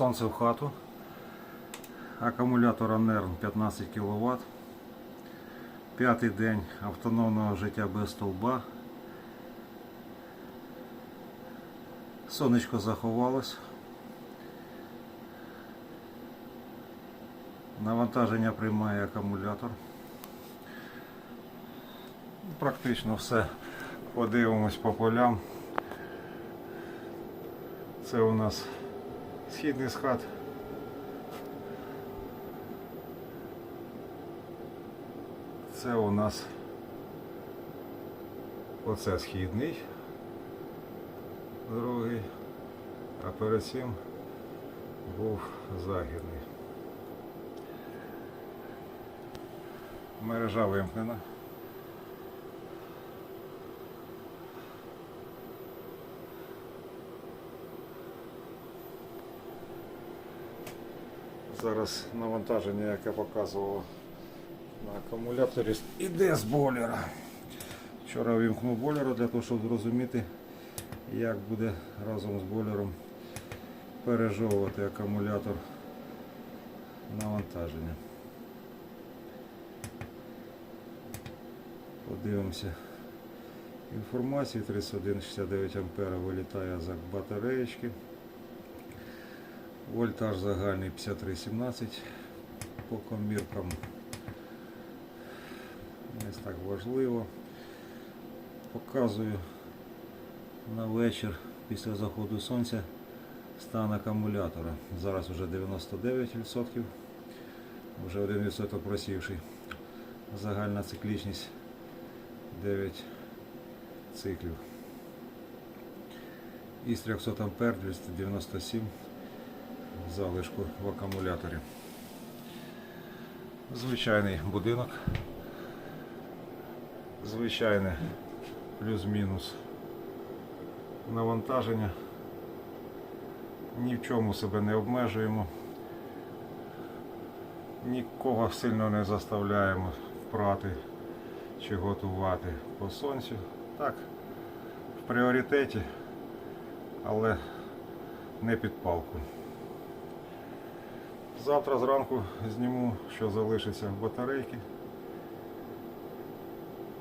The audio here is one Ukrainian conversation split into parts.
сонце в хату. Акумулятор Анерн 15 кВт. П'ятий день автономного життя без стовба. Сонечко заховалось. Навантаження приймає акумулятор. Практично все. Подивимось по полям. Це у нас східний сход. Це у нас оце східний, другий, а перед цим був західний. Мережа вимкнена. Зараз навантаження, яке показувало на акумуляторі, іде з бойлера. Вчора вимкнув бойлера для того, щоб зрозуміти, як буде разом з бойлером пережовувати акумулятор навантаження. Подивимося інформацію. 31,69 ампера вилітає за батареєчки. Вольтаж загальний 53,17 по коміркам. Не так важливо. Показую на вечір після заходу сонця стан акумулятора. Зараз вже 99%, вже 1% просівший. Загальна циклічність 9 циклів. Із 300 ампер 297 залишку в акумуляторі. Звичайний будинок. Звичайне плюс-мінус навантаження. Ні в чому себе не обмежуємо. Нікого сильно не заставляємо прати чи готувати по сонцю. Так, в пріоритеті, але не під палку. Завтра зранку зніму, що залишиться батарейки.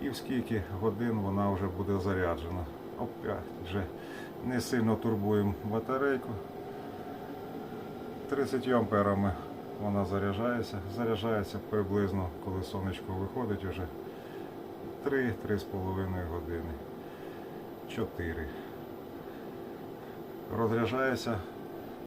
І в скільки годин вона вже буде заряджена. Опять же, не сильно турбуємо батарейку. 30 амперами вона заряджається. Заряджається приблизно, коли сонечко виходить вже 3-3,5 години. 4. Розряджається